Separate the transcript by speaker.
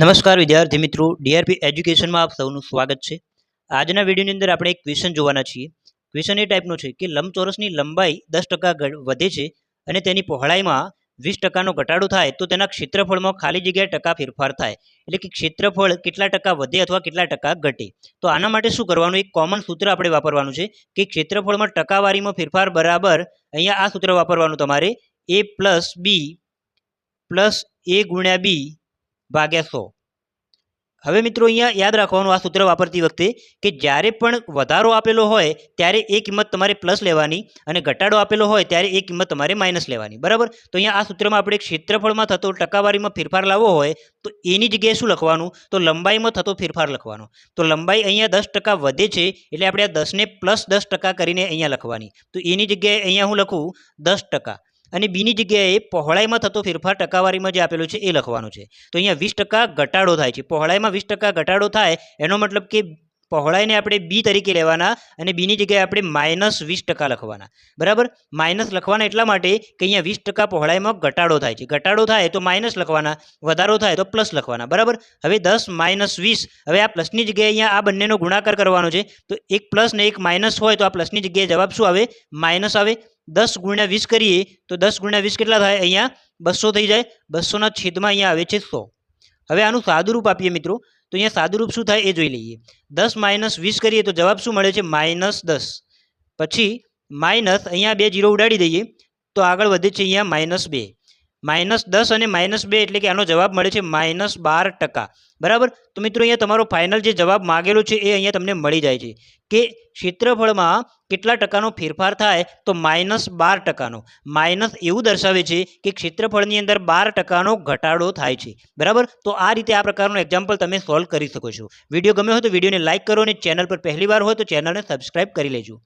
Speaker 1: નમસ્કાર વિદ્યાર્થી મિત્રો, ડીઆરપી એજ્યુકેશનમાં આપ સૌનું સ્વાગત છે. આજના વિડીયોની અંદર આપણે એક ક્વેશ્ચન જોવાના છીએ. ક્વેશ્ચન એ ટાઈપનો છે કે લંબચોરસની લંબાઈ દસ ટકા વધે છે અને તેની પહોળાઈમાં વીસ ટકાનો ઘટાડો થાય તો તેના ક્ષેત્રફળમાં ખાલી જગ્યાએ ટકા ફેરફાર થાય. એટલે કે ક્ષેત્રફળ કેટલા ટકા વધે અથવા કેટલા ટકા ઘટે. તો આના માટે શું કરવાનું? એક કોમન સૂત્ર આપણે વાપરવાનું છે કે ક્ષેત્રફળમાં ટકાવારીમાં ફેરફાર બરાબર અહીંયા આ સૂત્ર વાપરવાનું તમારે. એ પ્લસ બી પ્લસ એ ગુણ્યા બી ભાગ્યા સો. હવે મિત્રો અહીંયા યાદ રાખવાનું આ સૂત્ર વાપરતી વખતે કે જ્યારે પણ વધારો આપેલો હોય ત્યારે એ કિંમત તમારે પ્લસ લેવાની અને ઘટાડો આપેલો હોય ત્યારે એ કિંમત તમારે માઇનસ લેવાની. બરાબર? તો અહીંયા આ સૂત્રમાં આપણે ક્ષેત્રફળમાં થતો ટકાવારીમાં ફેરફાર લાવવો હોય તો એની જગ્યાએ શું લખવાનું? તો લંબાઈમાં થતો ફેરફાર લખવાનો. તો લંબાઈ અહીંયા દસ ટકા વધે છે એટલે આપણે આ દસને પ્લસ દસ ટકા કરીને અહીંયા લખવાની. તો એની જગ્યાએ અહીંયા હું લખું દસ ટકા. અને બીની જગ્યાએ પહોળાઈમાં થતો ફેરફાર ટકાવારીમાં જે આપેલું છે એ લખવાનું છે. તો અહીંયા વીસ ટકા ઘટાડો થાય છે. પહોળાઈમાં વીસ ટકા ઘટાડો થાય, એનો મતલબ કે પહોળાઈને આપણે બી તરીકે લેવાના અને બીની જગ્યાએ આપણે માઇનસ વીસ ટકા લખવાના. બરાબર? માઇનસ લખવાના એટલા માટે કે અહીંયા વીસ ટકા પહોળાઈમાં ઘટાડો થાય છે. ઘટાડો થાય તો માઇનસ લખવાના, વધારો થાય તો પ્લસ લખવાના. બરાબર? હવે દસ માઇનસ વીસ, હવે આ પ્લસની જગ્યાએ અહીંયા આ બંનેનો ગુણાકાર કરવાનો છે. તો એક પ્લસ ને એક માઇનસ હોય તો આ પ્લસની જગ્યાએ જવાબ શું આવે? માઇનસ આવે. દસ ગુણ્યા વીસ કરીએ તો દસ ગુણ્યા વીસ કેટલા થાય? અહીંયા બસો થઈ જાય. બસોના છેદમાં અહીંયા આવે છે સો. હવે આનું સાદુરૂપ આપીએ મિત્રો. તો અહીંયા સાદુરૂપ શું થાય એ જોઈ લઈએ. દસ માઇનસ વીસ કરીએ તો જવાબ શું મળે છે? માઇનસ દસ. પછી માઇનસ અહીંયા બે જીરો ઉડાડી દઈએ તો આગળ વધે છે અહીંયા માઇનસ બે. માઇનસ દસ અને માઇનસ બે એટલે કે આનો જવાબ મળે છે માઇનસ બાર ટકા. બરાબર? તો મિત્રો અહીંયા તમારો ફાઇનલ જે જવાબ માગેલો છે એ અહીંયા તમને મળી જાય છે. કે ક્ષેત્રફળમાં કેટલા ટકાનો ફેરફાર થાય તો માઇનસ બાર ટકાનો. માઇનસ એવું દર્શાવે છે કે ક્ષેત્રફળની અંદર બાર ટકાનો ઘટાડો થાય છે. બરાબર? તો આ રીતે આ પ્રકારનું એક્ઝામ્પલ તમે સોલ્વ કરી શકો છો. વીડિયો ગમ્યો હોય તો વિડીયોને લાઇક કરો અને ચેનલ પર પહેલી વાર હોય તો ચેનલને સબસ્ક્રાઇબ કરી લેજો.